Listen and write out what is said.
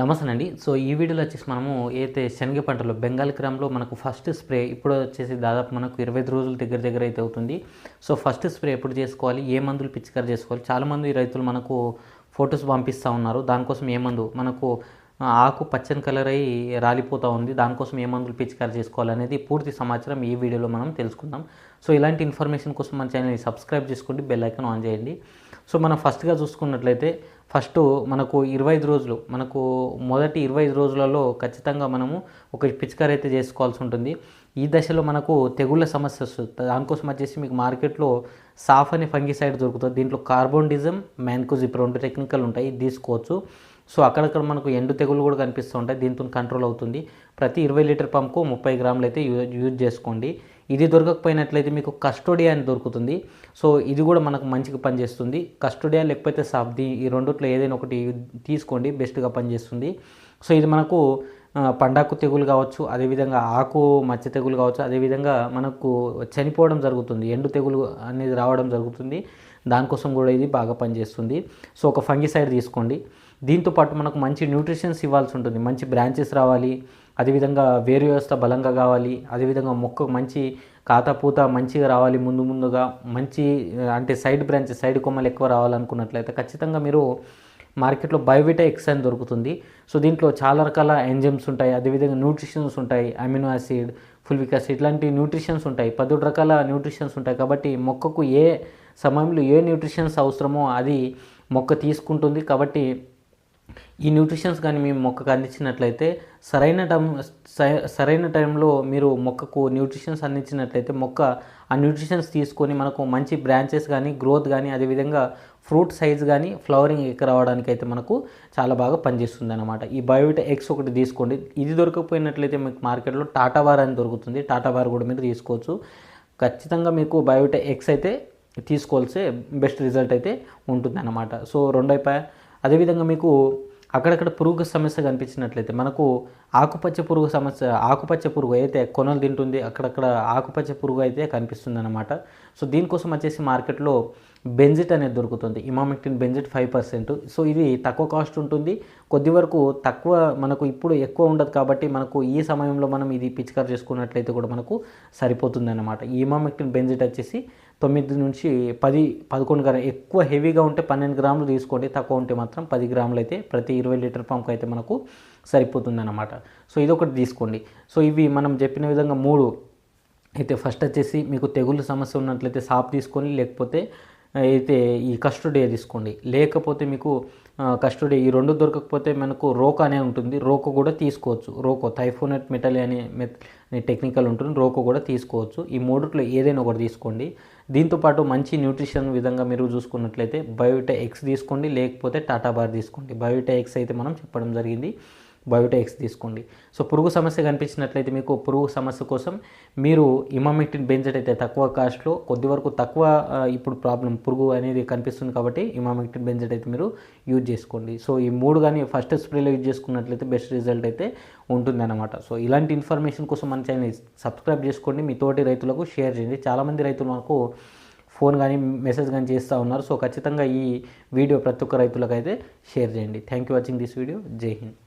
నమస్తే అండి. సో ఈ వీడియోలో వచ్చేసి మనము ఏదైతే శనగ పంటలో బెంగాల్ గ్రామ్లో మనకు ఫస్ట్ స్ప్రే ఇప్పుడు వచ్చేసి దాదాపు మనకు ఇరవై రోజుల దగ్గర దగ్గర అయితే అవుతుంది. సో ఫస్ట్ స్ప్రే ఎప్పుడు చేసుకోవాలి? ఏ మందులు పిచికారి చేసుకోవాలి? చాలామంది రైతులు మనకు ఫొటోస్ పంపిస్తూ ఉన్నారు. దానికోసం ఏ మందు? మనకు ఆకు పచ్చని కలర్ అయ్యి రాలిపోతూ ఉంది. దానికోసం ఏ మందులు పిచికారి చేసుకోవాలనేది పూర్తి సమాచారం ఈ వీడియోలో మనం తెలుసుకుందాం. సో ఇలాంటి ఇన్ఫర్మేషన్ కోసం మన ఛానల్ని సబ్స్క్రైబ్ చేసుకోండి బెల్ ఐకాన్ ఆన్ చేయండి. సో మనం ఫస్ట్గా చూసుకున్నట్లయితే ఫస్ట్ మనకు ఇరవై ఐదు రోజులు మనకు మొదటి ఇరవై ఐదు రోజులలో ఖచ్చితంగా మనము ఒక పిచికారి అయితే చేసుకోవాల్సి ఉంటుంది. ఈ దశలో మనకు తెగుళ్ళ సమస్య వస్తుంది. దానికోసం వచ్చేసి మీకు మార్కెట్లో సాఫ్ అనే ఫంగిసైడ్ దొరుకుతుంది. దీంట్లో కార్బోన్డిజం మ్యాన్కోజిప్ రెండు టెక్నికల్ ఉంటాయి. తీసుకోవచ్చు. సో అక్కడక్కడ మనకు ఎండు తెగులు కూడా కనిపిస్తూ ఉంటాయి. దీంతో కంట్రోల్ అవుతుంది. ప్రతి ఇరవై లీటర్ పంప్కు ముప్పై గ్రాములు అయితే యూజ్ చేసుకోండి. ఇది దొరకకపోయినట్లయితే మీకు కస్టోడియా అని దొరుకుతుంది. సో ఇది కూడా మనకు మంచిగా పనిచేస్తుంది. కస్టోడియా లేకపోతే సాబ్ది ఈ రెండిట్లో ఏదైనా ఒకటి తీసుకోండి. బెస్ట్గా పనిచేస్తుంది. సో ఇది మనకు పండాకు తెగులు కావచ్చు అదేవిధంగా ఆకు మచ్చ తెగులు కావచ్చు అదేవిధంగా మనకు చనిపోవడం జరుగుతుంది. ఎండు తెగులు అనేది రావడం జరుగుతుంది. దానికోసం కూడా ఇది బాగా పనిచేస్తుంది. సో ఒక ఫంగిసైడ్ తీసుకోండి. దీంతో పాటు మనకు మంచి న్యూట్రిషన్స్ ఇవ్వాల్సి ఉంటుంది. మంచి బ్రాంచెస్ రావాలి. అదేవిధంగా వేరు వ్యవస్థ బలంగా కావాలి. అదేవిధంగా మొక్క మంచి కాత పూత మంచిగా రావాలి ముందు ముందుగా. మంచి అంటే సైడ్ బ్రాంచెస్ సైడ్ కొమ్మలు ఎక్కువ రావాలనుకున్నట్లయితే ఖచ్చితంగా మీరు మార్కెట్లో బయోవిటా ఎక్స్ అని దొరుకుతుంది. సో దీంట్లో చాలా రకాల ఎంజమ్స్ ఉంటాయి. అదేవిధంగా న్యూట్రిషన్స్ ఉంటాయి. అమినో యాసిడ్ ఫుల్విక్ యాసిడ్ ఇట్లాంటి న్యూట్రిషన్స్ ఉంటాయి. పదిహేడు రకాల న్యూట్రిషన్స్ ఉంటాయి. కాబట్టి మొక్కకు ఏ సమయంలో ఏ న్యూట్రిషన్స్ అవసరమో అది మొక్క తీసుకుంటుంది. కాబట్టి ఈ న్యూట్రిషన్స్ కానీ మీ మొక్కకు అందించినట్లయితే సరైన టైం సరైన టైంలో మీరు మొక్కకు న్యూట్రిషన్స్ అందించినట్లయితే మొక్క ఆ న్యూట్రిషన్స్ తీసుకొని మనకు మంచి బ్రాంచెస్ కానీ గ్రోత్ కానీ అదేవిధంగా ఫ్రూట్ సైజ్ కానీ ఫ్లవరింగ్ ఎక్క రావడానికి అయితే మనకు చాలా బాగా పనిచేస్తుంది అనమాట ఈ బయోవిటా ఎక్స్ ఒకటి తీసుకోండి. ఇది దొరకకపోయినట్లయితే మీకు మార్కెట్లో టాటా బార్ అని దొరుకుతుంది. టాటా బార్ కూడా మీరు తీసుకోవచ్చు. ఖచ్చితంగా మీకు బయోవిటా ఎక్స్ అయితే తీసుకోవాల్సే బెస్ట్ రిజల్ట్ అయితే ఉంటుంది అనమాట సో రెండు అదేవిధంగా మీకు అక్కడక్కడ పురుగు సమస్య కనిపించినట్లయితే మనకు ఆకుపచ్చ పురుగు సమస్య ఆకుపచ్చ పురుగు అయితే కొనలు తింటుంది అక్కడక్కడ ఆకుపచ్చ పురుగు అయితే కనిపిస్తుంది అనమాట సో దీనికోసం వచ్చేసి మార్కెట్లో బెంజిట్ అనేది దొరుకుతుంది. Emamectin benzoate five percent. So ఇది తక్కువ కాస్ట్ ఉంటుంది. కొద్ది వరకు తక్కువ మనకు ఇప్పుడు ఎక్కువ ఉండదు కాబట్టి మనకు ఈ సమయంలో మనం ఇది పిచికారు చేసుకున్నట్లయితే కూడా మనకు సరిపోతుంది అనమాట ఈ ఇమామెక్టిన్ బెంజిట్ వచ్చేసి తొమ్మిది నుంచి పది పదకొండు గ్రాములు. ఎక్కువ హెవీగా ఉంటే పన్నెండు గ్రాములు తీసుకోండి. తక్కువ ఉంటే మాత్రం పది గ్రాములు అయితే ప్రతి ఇరవై లీటర్ పంప్ అయితే మనకు సరిపోతుంది అనమాట సో ఇది ఒకటి తీసుకోండి. సో ఇవి మనం చెప్పిన విధంగా మూడు అయితే ఫస్ట్ వచ్చేసి మీకు తెగులు సమస్య ఉన్నట్లయితే సాప్ తీసుకొని లేకపోతే అయితే ఈ కస్టోడియా తీసుకోండి. లేకపోతే మీకు కస్టోడియా ఈ రెండు దొరకకపోతే మనకు రోకో అనే ఉంటుంది. రోకో కూడా తీసుకోవచ్చు. రోకో థైఫోనెట్ మెటల్ అనే మె అనే టెక్నికల్ ఉంటుంది. రోకో కూడా తీసుకోవచ్చు. ఈ మూడిట్లో ఏదైనా ఒకటి తీసుకోండి. దీంతోపాటు మంచి న్యూట్రిషన్ విధంగా మీరు చూసుకున్నట్లయితే బయోటా ఎక్స్ తీసుకోండి లేకపోతే టాటా బార్ తీసుకోండి. బయోటా ఎక్స్ అయితే మనం చెప్పడం జరిగింది. బయోటెక్స్ తీసుకోండి. సో పురుగు సమస్య కనిపించినట్లయితే మీకు పురుగు సమస్య కోసం మీరు ఇమామెక్టిన్ బెంజెట్ అయితే తక్కువ కాస్ట్లో కొద్ది వరకు తక్కువ ఇప్పుడు ప్రాబ్లం పురుగు అనేది కనిపిస్తుంది కాబట్టి ఇమామెక్టిన్ బెంజెట్ అయితే మీరు యూజ్ చేసుకోండి. సో ఈ మూడు కానీ ఫస్ట్ స్ప్రేలో యూజ్ చేసుకున్నట్లయితే బెస్ట్ రిజల్ట్ అయితే ఉంటుందన్నమాట. సో ఇలాంటి ఇన్ఫర్మేషన్ కోసం మన ఛానల్ సబ్స్క్రైబ్ చేసుకోండి. మీ తోటి రైతులకు షేర్ చేయండి. చాలామంది రైతులు మనకు ఫోన్ కానీ మెసేజ్ కానీ చేస్తూ ఉన్నారు. సో ఖచ్చితంగా ఈ వీడియో ప్రతి ఒక్క రైతులకు అయితే షేర్ చేయండి. Thank you watching this video. జై హింద్.